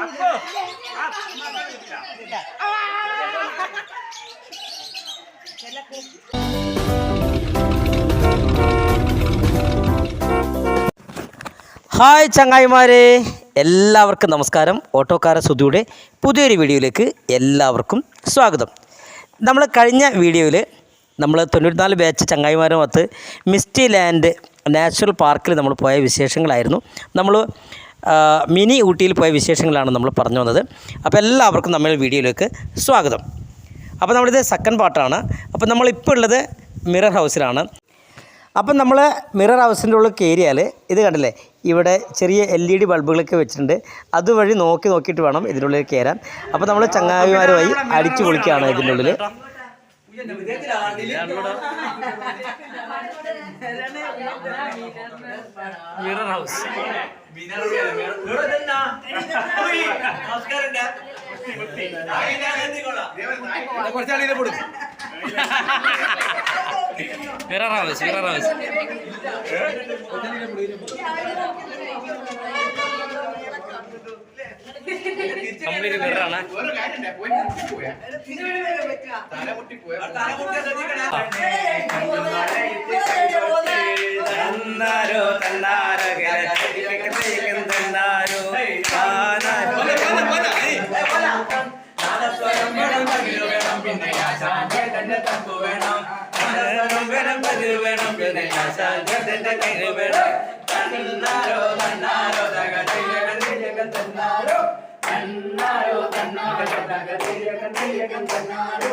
Hi ചങ്ങായിമാരെ എല്ലാവർക്കും നമസ്കാരം. ഓട്ടോക്കാര സുധിയുടെ പുതിയൊരു വീഡിയോയിലേക്ക് എല്ലാവർക്കും സ്വാഗതം. നമ്മൾ കഴിഞ്ഞ വീഡിയോയിൽ നമ്മൾ തൊണ്ണൂറ്റിനാല് ബാച്ച് ചങ്ങായിമാരുമൊത്ത് മിസ്റ്റി ലാൻഡ് നാച്ചുറൽ പാർക്കിൽ നമ്മൾ പോയ വിശേഷങ്ങളായിരുന്നു. നമ്മൾ മിനി ഊട്ടിയിൽ പോയ വിശേഷങ്ങളാണ് നമ്മൾ പറഞ്ഞു വന്നത്. അപ്പോൾ എല്ലാവർക്കും നമ്മൾ വീഡിയോയിലേക്ക് സ്വാഗതം. അപ്പോൾ നമ്മളിത് സെക്കൻഡ് പാർട്ടാണ് അപ്പോൾ നമ്മളിപ്പോൾ ഉള്ളത് മിറർ ഹൗസിലാണ് അപ്പം നമ്മൾ മിറർ ഹൗസിന്റെ ഉള്ളിൽ കയറിയാൽ ഇത് കണ്ടില്ലേ? ഇവിടെ ചെറിയ എൽ ഇ ഡി ബൾബുകളൊക്കെ വെച്ചിട്ടുണ്ട്. അതുവഴി നോക്കി നോക്കിയിട്ട് വേണം ഇതിന്റെ ഉള്ളിൽ കയറാൻ അപ്പോൾ നമ്മൾ ചങ്ങാതിമാരുമായി അടിച്ചു പൊളിക്കുകയാണ് ഇതിന്റെ ഉള്ളിൽ mirror house mirror house. Mirror house. Complete മിററാണ് തന്നാരോ തന്നാരോ തന്നാരോ വേണം പിന്നെ വേണം. തന്നാരോ തന്നാരോ തന്നാരോ. జగదీయగన్నాడు జగదీయగన్నాడు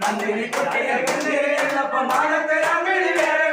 నందిని కుట్టియ కుందిరి ఎల్లప్ప మాడతెరా మిడివేరే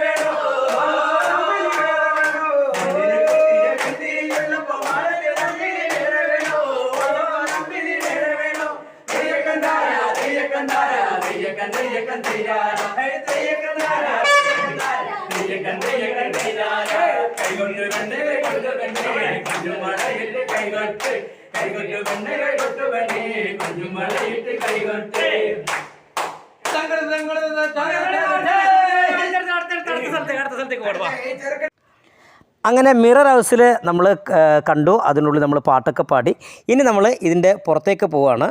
അങ്ങനെ മിറർ ഹൗസിൽ നമ്മൾ കണ്ടു. അതിനുള്ളിൽ നമ്മൾ പാട്ടൊക്കെ പാടി. ഇനി നമ്മൾ ഇതിന്റെ പുറത്തേക്ക് പോവുകയാണ്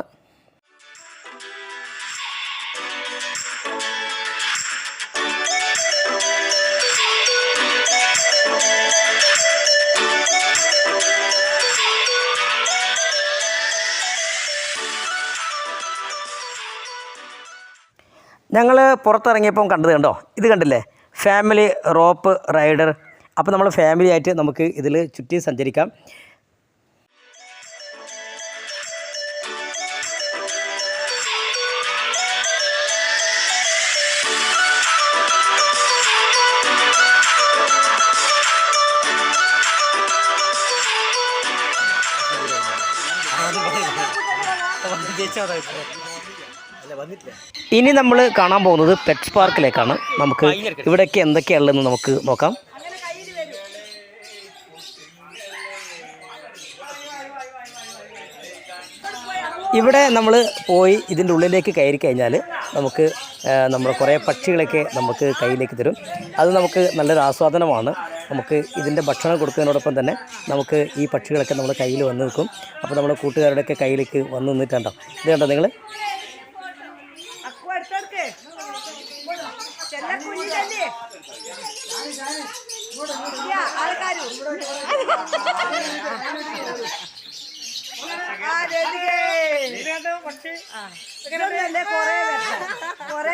ഞങ്ങൾ പുറത്തിറങ്ങിയപ്പം കണ്ടത് കണ്ടോ? ഇത് കണ്ടില്ലേ? ഫാമിലി റോപ്പ് റൈഡർ അപ്പോൾ നമ്മൾ ഫാമിലി ആയിട്ട് നമുക്ക് ഇതിൽ ചുറ്റി സഞ്ചരിക്കാം. ഇനി നമ്മൾ കാണാൻ പോകുന്നത് പെറ്റ്സ് പാർക്കിലേക്കാണ് നമുക്ക് ഇവിടെയൊക്കെ എന്തൊക്കെയാണുള്ളതെന്ന് നമുക്ക് നോക്കാം. ഇവിടെ നമ്മൾ പോയി ഇതിന്റെ ഉള്ളിലേക്ക് കയറി കഴിഞ്ഞാൽ നമുക്ക് നമ്മുടെ കുറേ പക്ഷികളൊക്കെ നമുക്ക് കയ്യിലേക്ക് തരും. അത് നമുക്ക് നല്ലൊരു ആസ്വാദനമാണ്. നമുക്ക് ഇതിന്റെ ഭക്ഷണം കൊടുക്കുന്നതിനോടൊപ്പം തന്നെ നമുക്ക് ഈ പക്ഷികളൊക്കെ നമ്മുടെ കയ്യിൽ വന്ന് നിൽക്കും. അപ്പോൾ നമ്മുടെ കൂട്ടുകാരുടെയൊക്കെ കയ്യിലേക്ക് വന്ന് നിന്നിട്ടുണ്ടോ. ഇത് കണ്ടോ നിങ്ങൾ? അക്കു അടുത്തടുക്ക് ചെല്ല കുഞ്ഞിലല്ലേ ആൾക്കാരും. കൊറേ കൊറേ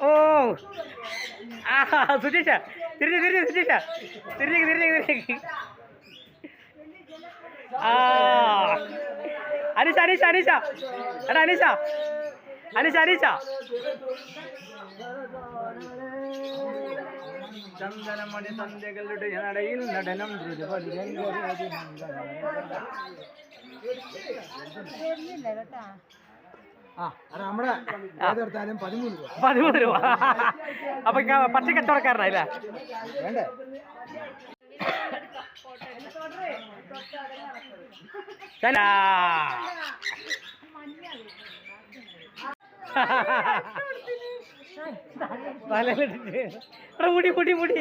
ഓ. ആ സുജേഷ തിരിഞ്ഞു തിരിഞ്ഞു സുജേഷ. തിരിഞ്ഞേക്ക് തിരിഞ്ഞേക്ക് തിരിഞ്ഞേക്ക് ആ. അനീഷ അനീഷ അനീഷ. എടാ അനീഷ. അനീഷ അനീഷ. ചന്ദനമണി സന്ധ്യകളുടെ നടയിൽ നടനം പതിമൂന്ന് രൂപ. പതിമൂന്ന് രൂപ. അപ്പൊ പച്ച കച്ചവടക്കാരനായില്ലേ വേണ്ടേ? ചല. തലയിലിട്ടിട്ട്. എടാ, മുടി മുടി മുടി.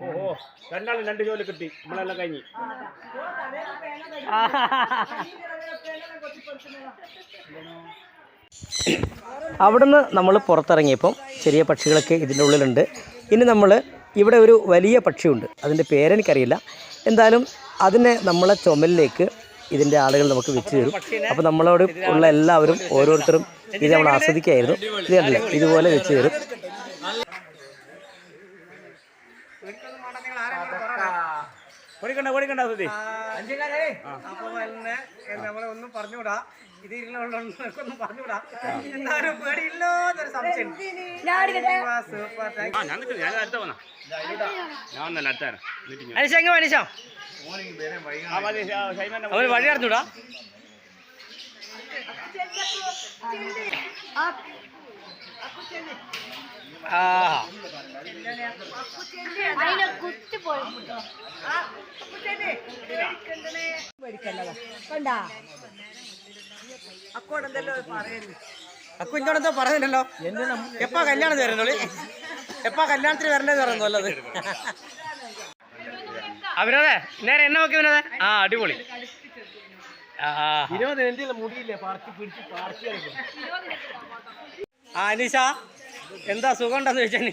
ഓഹോ രണ്ടാളും രണ്ട് ജോലി കിട്ടി. നമ്മളെല്ലാം കഴിഞ്ഞു. ആ. അവിടുന്ന് നമ്മൾ പുറത്തിറങ്ങിയപ്പം ചെറിയ പക്ഷികളൊക്കെ ഇതിന്റെ ഉള്ളിലുണ്ട്. ഇനി നമ്മൾ ഇവിടെ ഒരു വലിയ പക്ഷിയുണ്ട്. അതിന്റെ പേരെനിക്കറിയില്ല. എന്തായാലും അതിനെ നമ്മളെ ചുമലിലേക്ക് ഇതിന്റെ ആളുകൾ നമുക്ക് വെച്ച് തരും. അപ്പോൾ നമ്മളോട് ഉള്ള എല്ലാവരും ഓരോരുത്തരും ഇത് നമ്മൾ ആസ്വദിക്കുകയായിരുന്നു. ഇത് കണ്ടില്ലേ? ഇതുപോലെ വെച്ച് തരും. ഓടിക്കണ്ട ഓടിക്കണ്ട അപ്പൊ നമ്മളെ ഒന്നും പറഞ്ഞുകൂടാ ഇത് ഇരുന്നൊന്നും പറഞ്ഞുകൂടാ എന്നാലും പേടിയില്ലാത്തൊരു സംശയം. അനിശ എങ്ങനെ ഷൈമാന്റെ അവന് വഴി അറിഞ്ഞൂടാ. ആ. അതിനെ കുത്തി പോയി. പേടിക്കല്ലതാ കണ്ടാ? അക്കു ഇന്നോടെന്തോ പറയുന്നില്ലല്ലോ എപ്പാ കല്യാണത്തിന് വരുന്നുള്ളു എപ്പാ കല്യാണത്തിന് വരേണ്ടത് പറയുന്നു അല്ലത്. അവരതെ നേരെ എന്നെ നോക്കി വിനോദേ ആ അടിപൊളി. ആ ഇരുപത് എന്റെ മുടിയില്ലേ? പാർട്ടി പിടിച്ച് പാർട്ടി ആ അനീഷ എന്താ സുഖം ഉണ്ടെന്ന് ചോദിച്ചാൽ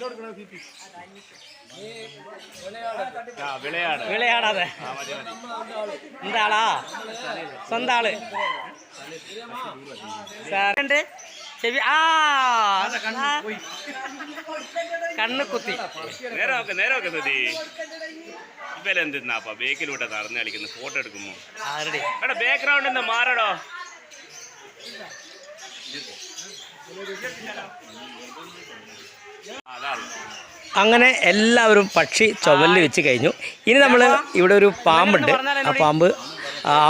വിളയാടാതെ. ആ മതി മതി. എന്താ ആളാ സ്വന്തം ആൾ. സാറുണ്ട് ചെവി ആ. കണ്ണ് കുത്തി നേരമൊക്കെ നേരമൊക്കെ സുധി. ഇവരെന്തിന്നാ ബേക്കിലൂടെ നടന്ന് കളിക്കുന്നു? ഫോട്ടോ എടുക്കുമ്പോ എടാ ബാക്ക്ഗ്രൗണ്ട് എന്താ മാറടോ. അങ്ങനെ എല്ലാവരും പക്ഷി ചുവലിൽ വെച്ച് കഴിഞ്ഞു. ഇനി നമ്മൾ ഇവിടെ ഒരു പാമ്പുണ്ട്. ആ പാമ്പ്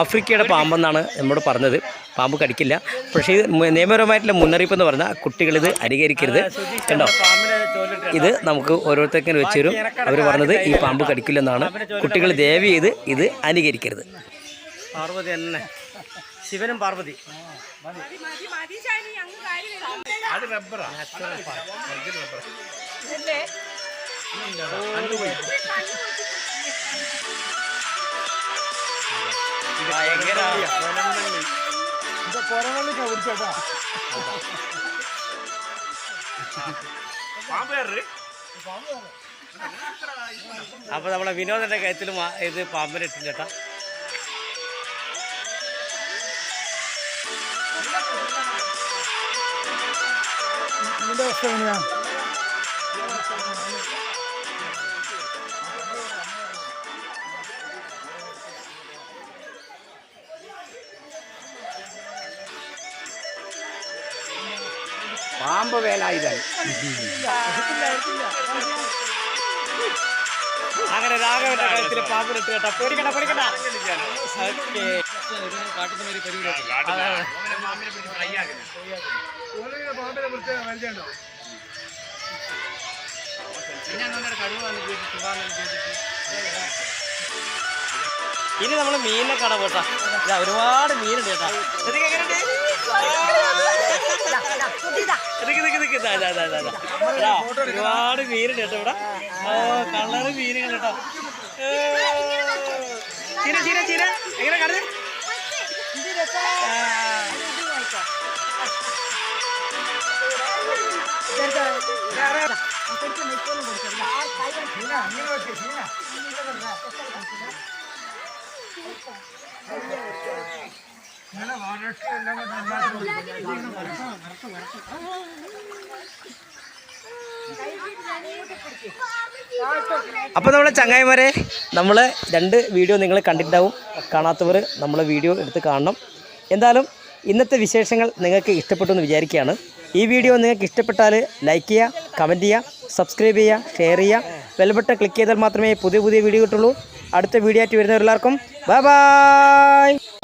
ആഫ്രിക്കയുടെ പാമ്പെന്നാണ് നമ്മോട് പറഞ്ഞത്. പാമ്പ് കടിക്കില്ല. പക്ഷേ ഇത് നിയമപരമായിട്ടുള്ള മുന്നറിയിപ്പ് എന്ന് പറഞ്ഞാൽ കുട്ടികളിത് അനുകരിക്കരുത് കണ്ടോ? ഇത് നമുക്ക് ഓരോരുത്തർക്കും വെച്ച് തരും. അവർ പറഞ്ഞത് ഈ പാമ്പ് കടിക്കില്ലെന്നാണ്. കുട്ടികൾ ദയവ് ചെയ്ത് ഇത് അനുകരിക്കരുത് പാർവതി തന്നെ ശിവനും പാർവതി. അത് റബ്ബറാ ഭയങ്കര പിടിച്ചോട്ടാ അപ്പൊ നമ്മളെ വിനോദന്റെ കയത്തിൽ ഇത് പാമ്പിനെ ഇട്ടില്ല കേട്ടാ. ഇതിന്റെ അവസ്ഥ എങ്ങനെയാ പാമ്പ് വേലായുധൻ. അങ്ങനെ രാഘവന്റെ കഴുത്തിൽ പാമ്പിനിട്ട് കേട്ടാ. പേടിക്കണ്ട പേടിക്കണ്ട ഓക്കേ. ഇനി നമ്മൾ മീനിനെ കട പോട്ടാ. ഒരുപാട് മീനുണ്ട് കേട്ടാ. ഒരുപാട് മീനുണ്ട് കേട്ടോ ഇവിടെ. ഓ കളറ് മീനുകൾ കേട്ടോ. ഏ. మేడం ఆర్డర్స్ వెళ్ళాము వరకు వరకు അപ്പോൾ നമ്മളെ ചങ്ങായിമാരെ നമ്മൾ രണ്ട് വീഡിയോ നിങ്ങൾ കണ്ടിട്ടുണ്ടാവും. കാണാത്തവർ നമ്മളെ വീഡിയോ എടുത്ത് കാണണം. എന്തായാലും ഇന്നത്തെ വിശേഷങ്ങൾ നിങ്ങൾക്ക് ഇഷ്ടപ്പെട്ടു എന്ന് വിചാരിക്കുകയാണ്. ഈ വീഡിയോ നിങ്ങൾക്ക് ഇഷ്ടപ്പെട്ടാൽ ലൈക്ക് ചെയ്യുക കമന്റ് ചെയ്യുക സബ്സ്ക്രൈബ് ചെയ്യുക ഷെയർ ചെയ്യുക. ബെൽബട്ടൺ ക്ലിക്ക് ചെയ്താൽ മാത്രമേ പുതിയ പുതിയ വീഡിയോ കിട്ടുള്ളൂ. അടുത്ത വീഡിയോ ആയിട്ട് വരുന്നവരെല്ലാവർക്കും ബൈ ബൈ